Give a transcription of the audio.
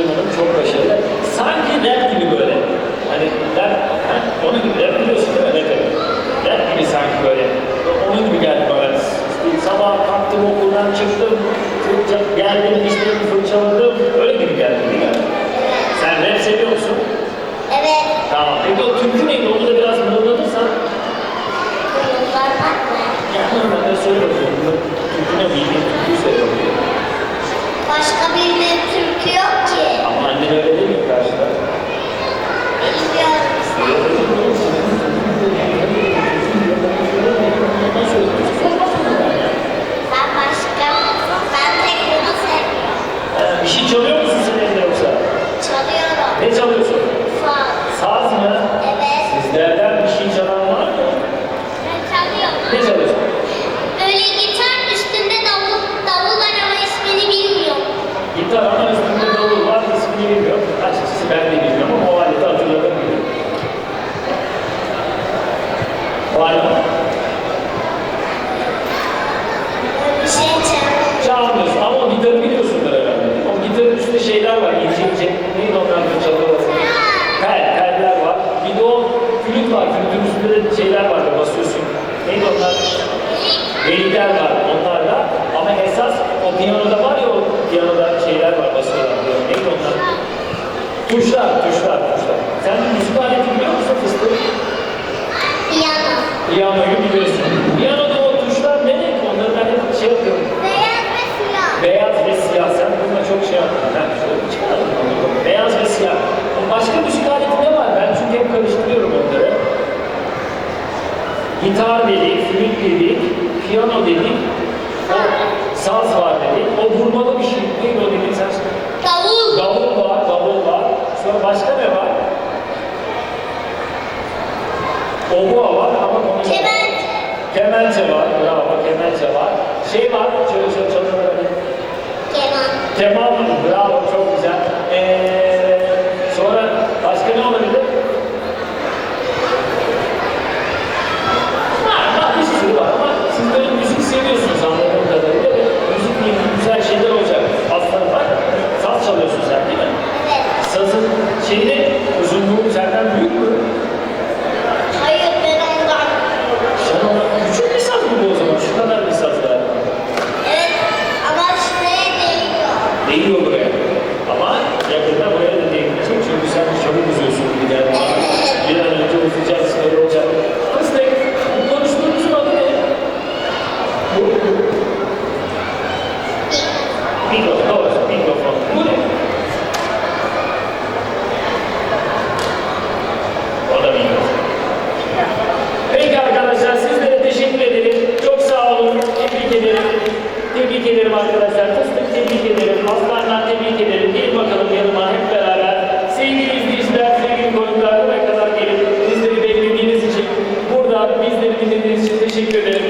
duymadım. Çok başarılı. Sanki rap gibi böyle. Hani rap, ha? onun gibi rap biliyorsun değil mi? Ne demek? Rap gibi sanki böyle. Onun gibi geldi bana. İşte sabah kalktım okuldan çıktım. Fırça, geldim dişlerimi fırçaladım. Öyle gibi geldi değil mi? Sen rap seviyor musun? Evet. Tamam. Peki o türkü neydi? Onu da biraz mırıldanırsan. Kullanmak mı? Ya de söyle. Türkü ne bildiğin türküyü söyle bakayım. Başka bir türkü yok ki. Ama annen öyle değil mi karşıda? Bilmiyorum. Ben başka, ben tek bunu sevmiyorum. Ee, bir şey çalıyor musun sen evde yoksa? Çalıyorum. Ne çalıyorsun? Fal. Saz mı? Evet. Sizlerden bir şey çalan var mı? Ben çalıyorum. Ne çalıyorsun? Böyle gitar üstünde davul, davul var ama ismini bilmiyorum. Gitar ama üstünde davul var, ismini bilmiyorum. Açıkçası ben de bilmiyorum ama o aleti hatırladım biliyorum. Var mı? Böyle bir şey çalıyorum. Çalmıyorsun ama o gitarı biliyorsundur herhalde. O gitarın üstünde şeyler var, ince ince. Neydi onlar da çalıyorlar? Tel, teller var. Bir de o flüt var, flütün üstünde de şeyler var da basıyorsun. Neydi onlar? Delikler var onlarla. Ama esas o piyanoda var ya o piyanoda şeyler var basıyorlar. diyor. Neydi onlar? Tuşlar, tuşlar, tuşlar. Sen müzik aleti biliyor musun fıstık? Piyano. Piyanoyu biliyorsun. Piyanoda o tuşlar ne renk? Onları ben hep şey yapıyorum. Beyaz ve siyah. Beyaz ve siyah. Sen bununla çok şey yaptın. Ha, şöyle çıkaralım. Beyaz ve siyah. Başka müzik aleti ne var? Ben çünkü hep karıştırıyorum onları. Gitar dedik, flüt dedik, piyano dedik, saz var dedik, o vurmalı bir şey değil o dedik sen. Davul. Davul var, davul var. Sonra başka ne var? Oboa var ama onu... Kemençe. Kemençe var, bravo kemençe var. Şey var, şöyle şöyle çalıyorlar. Keman. Kemal bravo çok güzel. Ee, sonra başka ne olabilir? Var, var bir sürü var ama siz böyle müzik seviyorsunuz anladığım kadarıyla ve müzikle ilgili güzel şeyler olacak. Aslında bak, saz çalıyorsun sen değil mi? Evet. Şeyini, uzunluğu senden büyük mü? Hayır ben ondan. Sen ona küçük bir saz bu o zaman? Şu kadar bir saz var. Evet ama şuraya değiyor. Değiyor buraya. Ama yakında buraya da değmeyecek çünkü sen çabuk uzuyorsun gibi geldi bana. Bir an önce uzayacaksın öyle olacak. Fıstık, bu konuştuğumuzun adı ne? Bu, bu. Mikrofon, doğru, mikrofon. Bu ne? O da mikrofon. Peki arkadaşlar sizlere teşekkür ederim. Çok sağ olun. Tebrik ederim. Tebrik ederim arkadaşlar. Fıstık tebrik ederim. Aslanlar tebrik ederim. Gelin bakalım yanıma hep beraber. Sevgili izleyiciler, sevgili konuklar buraya kadar gelip bizleri beklediğiniz için burada bizleri dinlediğiniz için teşekkür ederim.